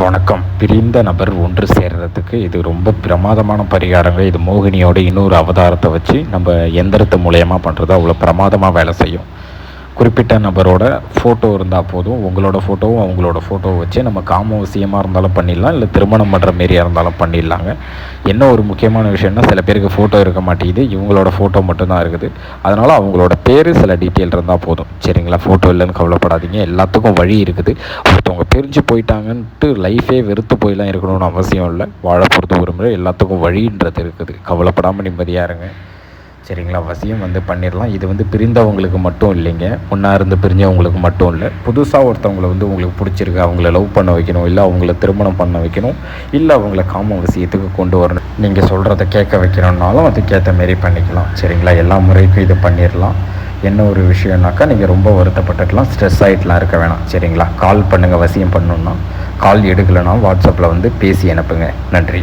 வணக்கம். பிரிந்த நபர் ஒன்று சேர்றதுக்கு இது ரொம்ப பிரமாதமான பரிகாரங்க. இது மோகினியோட இன்னொரு அவதாரத்தை வச்சு நம்ம எந்திரத்து மூலயமா பண்ணுறது அவ்வளோ பிரமாதமாக வேலை செய்யும். குறிப்பிட்ட நபரோட ஃபோட்டோ இருந்தால் போதும். உங்களோட ஃபோட்டோவும் அவங்களோட ஃபோட்டோவை வச்சு நம்ம காம விஷயமாக இருந்தாலும் பண்ணிடலாம். இல்லை திருமணம் பண்ணுற மாரியாக இருந்தாலும் பண்ணிடலாங்க. என்ன ஒரு முக்கியமான விஷயம்னா சில பேருக்கு ஃபோட்டோ இருக்க மாட்டேங்குது. இவங்களோட ஃபோட்டோ மட்டும்தான் இருக்குது. அதனால் அவங்களோட பேர் சில டீட்டெயில் இருந்தால் போதும். சரிங்களா? ஃபோட்டோ இல்லைன்னு கவலைப்படாதீங்க. எல்லாத்துக்கும் வழி இருக்குது. ஒருத்தவங்க பிரிஞ்சு போயிட்டாங்கன்ட்டு லைஃபே வெறுத்து போயெல்லாம் இருக்கணும்னு அவசியம் இல்லை. வாழ பொறுத்த ஒரு முறை எல்லாத்துக்கும் வழின்றது இருக்குது. கவலைப்படாமல் நிம்மதியாக இருங்க. சரிங்களா? வசியம் வந்து பண்ணிடலாம். இது வந்து பிரிந்தவங்களுக்கு மட்டும் இல்லைங்க. ஒன்றா இருந்து பிரிஞ்சவங்களுக்கு மட்டும் இல்லை. புதுசாக ஒருத்தவங்களை வந்து உங்களுக்கு பிடிச்சிருக்கு. அவங்கள லவ் பண்ண வைக்கணும். இல்லை அவங்கள திருமணம் பண்ண வைக்கணும். இல்லை அவங்கள காம விஷயத்துக்கு கொண்டு வரணும். நீங்கள் சொல்கிறத கேட்க வைக்கணும்னாலும் அதுக்கேற்ற மாரி பண்ணிக்கலாம். சரிங்களா? எல்லா முறைக்கும் இது பண்ணிடலாம். என்ன ஒரு விஷயம்னாக்கா நீங்கள் ரொம்ப வருத்தப்பட்டுக்கலாம். ஸ்ட்ரெஸ் ஆகிட்டுலாம் இருக்க வேணாம். சரிங்களா? கால் பண்ணுங்கள் வசியம் பண்ணணுன்னா கால் எடுக்கலைன்னா வாட்ஸ்அப்பில் வந்து பேசி அனுப்புங்க. நன்றி.